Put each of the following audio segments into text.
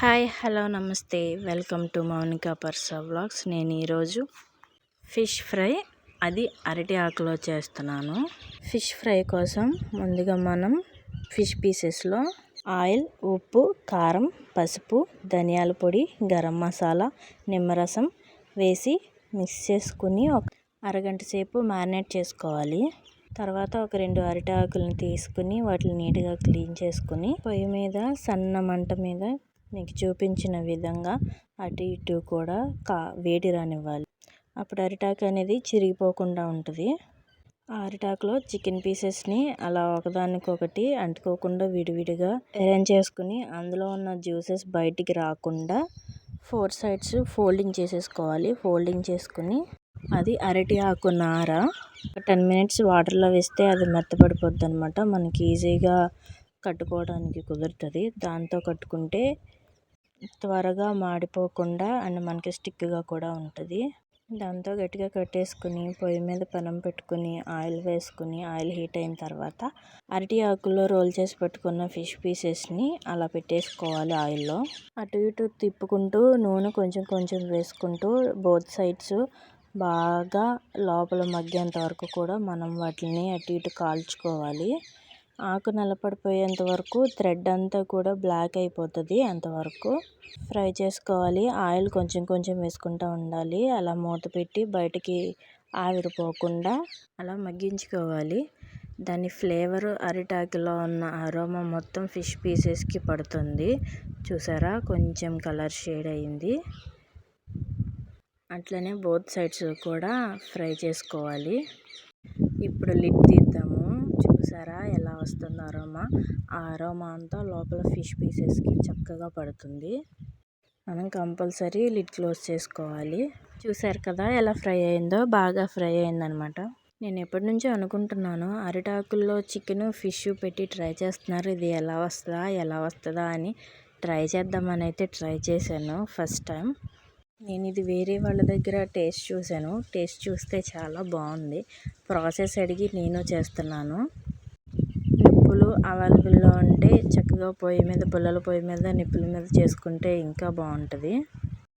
Hi hello నమస్తే. Welcome to Mounika Parsa vlogs. నేను ఈరోజు ఫిష్ ఫ్రై అది అరటి ఆకులో చేస్తున్నాను. ఫిష్ ఫ్రై కోసం ముందుగా మనం ఫిష్ పీసెస్లో ఆయిల్ ఉప్పు కారం పసుపు ధనియాల పొడి గరం మసాలా నిమ్మరసం వేసి మిక్స్ చేసుకుని ఒక అరగంట సేపు మ్యారినేట్ చేసుకోవాలి. తర్వాత ఒక రెండు అరటి ఆకులను తీసుకుని వాటిని నీట్గా క్లీన్ చేసుకుని పొయ్యి మీద సన్న మంట మీద మీకు చూపించిన విధంగా అటు ఇటు కూడా కా వేడి రానివ్వాలి. అప్పుడు అరిటాకు అనేది చిరిగిపోకుండా ఉంటుంది. ఆ అరిటాకులో చికెన్ పీసెస్ని అలా ఒకదానికొకటి అంటుకోకుండా విడివిడిగా అరేంజ్ చేసుకుని అందులో ఉన్న జ్యూసెస్ బయటికి రాకుండా ఫోర్ సైడ్స్ ఫోల్డింగ్ చేసేసుకోవాలి. ఫోల్డింగ్ చేసుకుని అది అరటి ఆకు నార టెన్ మినిట్స్ వాటర్లో వేస్తే అది మెత్తపడిపోద్ది అనమాట మనకి ఈజీగా కట్టుకోవడానికి కుదురుతుంది. దాంతో కట్టుకుంటే త్వరగా మాడిపోకుండా అండ్ మనకి స్టిక్గా కూడా ఉంటుంది. దాంతో గట్టిగా కట్టేసుకుని పొయ్యి మీద పెనం పెట్టుకుని ఆయిల్ వేసుకుని ఆయిల్ హీట్ అయిన తర్వాత అరటి ఆకులో రోల్ చేసి పెట్టుకున్న ఫిష్ పీసెస్ని అలా పెట్టేసుకోవాలి ఆయిల్లో. అటు ఇటు తిప్పుకుంటూ నూనె కొంచెం కొంచెం వేసుకుంటూ బోత్ సైడ్స్ బాగా లోపల మగ్గేంత వరకు కూడా మనం వాటిని అటు ఇటు కాల్చుకోవాలి. ఆకు నలపడిపోయేంత వరకు థ్రెడ్ అంతా కూడా బ్లాక్ అయిపోతుంది అంతవరకు. ఫ్రై చేసుకోవాలి. ఆయిల్ కొంచెం కొంచెం వేసుకుంటూ ఉండాలి. అలా మూత పెట్టి బయటికి ఆవిరిపోకుండా అలా మగ్గించుకోవాలి. దాని ఫ్లేవర్ అరిటాకులో ఉన్న అరోమా మొత్తం ఫిష్ పీసెస్కి పడుతుంది. చూసారా? కొంచెం కలర్ షేడ్ అయింది. అట్లనే బోత్ సైడ్స్ కూడా ఫ్రై చేసుకోవాలి. ఇప్పుడు లిడ్ తీద్దాము. చూసారా? వస్తుంది అరోమా ఆ అరోమా అంతా లోపల ఫిష్ పీసెస్కి చక్కగా పడుతుంది. మనం కంపల్సరీ లిడ్ క్లోజ్ చేసుకోవాలి. చూసారు కదా ఎలా ఫ్రై అయిందో? బాగా ఫ్రై అయిందనమాట. నేను ఎప్పటి నుంచో అనుకుంటున్నాను అరిటాకుల్లో చికెన్ ఫిష్ పెట్టి ట్రై చేస్తున్నారు. ఇది ఎలా వస్తుందా? ఎలా వస్తుందా అని ట్రై చేద్దామని అయితే ట్రై చేశాను ఫస్ట్ టైం. నేను ఇది వేరే వాళ్ళ దగ్గర టేస్ట్ చూశాను. టేస్ట్ చూస్తే చాలా బాగుంది. ప్రాసెస్ అడిగి నేను చేస్తున్నాను. నిప్పులు అవైలబుల్లో ఉంటే చక్కగా పొయ్యి మీద పుల్లల పొయ్యి మీద నిప్పుల మీద చేసుకుంటే ఇంకా బాగుంటుంది.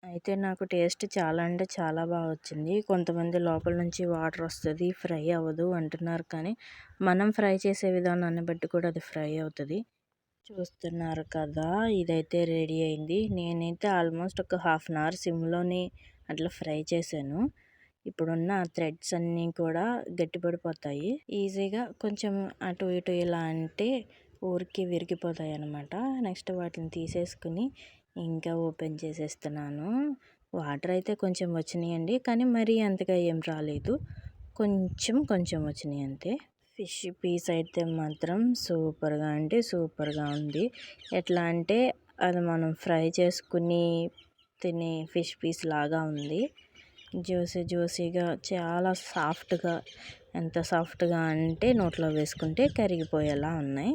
అయితే నాకు టేస్ట్ చాలా అంటే చాలా బాగా వచ్చింది. కొంతమంది లోపల నుంచి వాటర్ వస్తుంది ఫ్రై అవ్వదు అంటున్నారు కానీ మనం ఫ్రై చేసే విధానాన్ని బట్టి కూడా అది ఫ్రై అవుతుంది. చూస్తున్నారు కదా ఇదైతే రెడీ అయింది. నేనైతే ఆల్మోస్ట్ ఒక హాఫ్ అన్ అవర్ సిమ్లోని అట్లా ఫ్రై చేశాను. ఇప్పుడున్న థ్రెడ్స్ అన్నీ కూడా గట్టిపడిపోతాయి. ఈజీగా కొంచెం అటు ఇటు ఇలా అంటే ఊరికి విరిగిపోతాయి అన్నమాట నెక్స్ట్ వాటిని తీసేసుకుని ఇంకా ఓపెన్ చేసేస్తున్నాను. వాటర్ అయితే కొంచెం వచ్చినాయండి కానీ మరీ అంతగా ఏం రాలేదు. కొంచెం కొంచెం వచ్చినాయి అంతే. ఫిష్ పీస్ అయితే మాత్రం సూపర్గా అంటే సూపర్గా ఉంది. ఎట్లా అంటే అది మనం ఫ్రై చేసుకుని తినే ఫిష్ పీస్ లాగా ఉంది. జ్యూసీ జ్యూసీగా చాలా సాఫ్ట్గా ఎంత సాఫ్ట్గా అంటే నోట్లో వేసుకుంటే కరిగిపోయేలా ఉన్నాయి.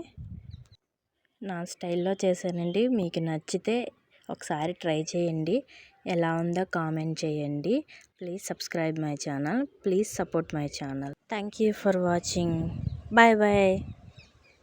నా స్టైల్లో చేశానండి. మీకు నచ్చితే ఒకసారి ట్రై చేయండి. ఎలా ఉందో కామెంట్ చేయండి. Please subscribe my channel. Please support my channel. Thank you for watching. Bye bye.